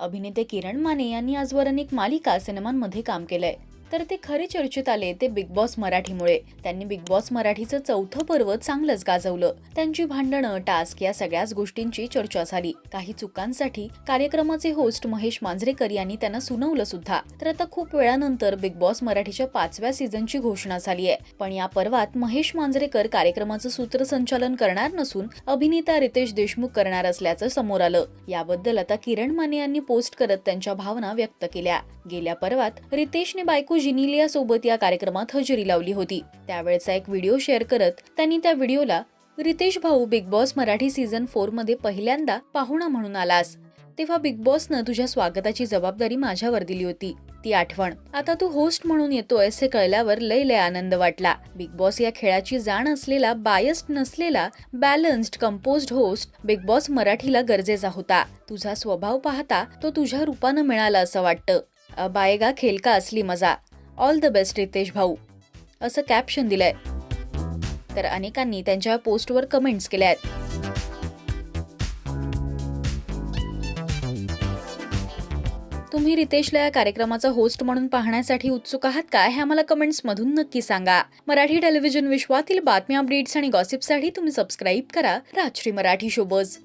अभिनेते किरण माने यांनी आजवर अनेक मालिका सिनेमांमध्ये काम केलंय. तर ते खरे चर्चेत आले ते बिग बॉस मराठीमुळे. त्यांनी बिग बॉस मराठीचं चौथं पर्व चांगलंच गाजवलं. त्यांची भांडणं टास्क या सगळ्याच गोष्टींची चर्चा झाली. काही चुकांसाठी कार्यक्रमाचे होस्ट महेश मांजरेकर यांनी त्यांना सुनावलं सुद्धा. तर आता खूप वेळानंतर बिग बॉस मराठीच्या पाचव्या सीझनची घोषणा झाली आहे पण या पर्वात महेश मांजरेकर कार्यक्रमाचं सूत्रसंचालन करणार नसून अभिनेता रितेश देशमुख करणार असल्याचं समोर आलं. याबद्दल आता किरण माने यांनी पोस्ट करत त्यांच्या भावना व्यक्त केल्या. गेल्या पर्वात रितेशने बायको जिनिलिया सोबत या कार्यक्रमात हजेरी लावली होती. त्यावेळेचा एक व्हिडिओ शेअर करत त्यांनी त्या व्हिडिओला रितेश भाऊ बिग बॉस मराठी सीझन फोरमध्ये पहिल्यांदा पाहुणा म्हणून आलास. तेव्हा बिग बॉसनं तुझ्या स्वागताची जबाबदारी माझ्यावर दिली होती. ती आठवण. आता तू होस्ट म्हणून येतोय हे कळल्यावर लय लय आनंद वाटला. बिग बॉस या खेळाची जाण असलेला बायस्ड नसलेला balanced composed host Bigg Boss मराठीला गरजेचा होता. तुझा स्वभाव पाहता तो तुझ्या रूपानं मिळाला असं वाटतं. बायगा खेलका असली मजा. ऑल द बेस्ट रितेश भाऊ असं कॅप्शन दिलंय. तर अनेकांनी त्यांच्या पोस्टवर कमेंट्स केल्या आहेत. तुम्ही रितेशला या कार्यक्रमाचा होस्ट म्हणून पाहण्यासाठी उत्सुक आहात का हे आम्हाला कमेंट्स मधून नक्की सांगा. मराठी टेलिव्हिजन विश्वातील बातम्या अपडेट्स आणि गॉसिपसाठी तुम्ही सबस्क्राईब करा राजश्री मराठी शोबज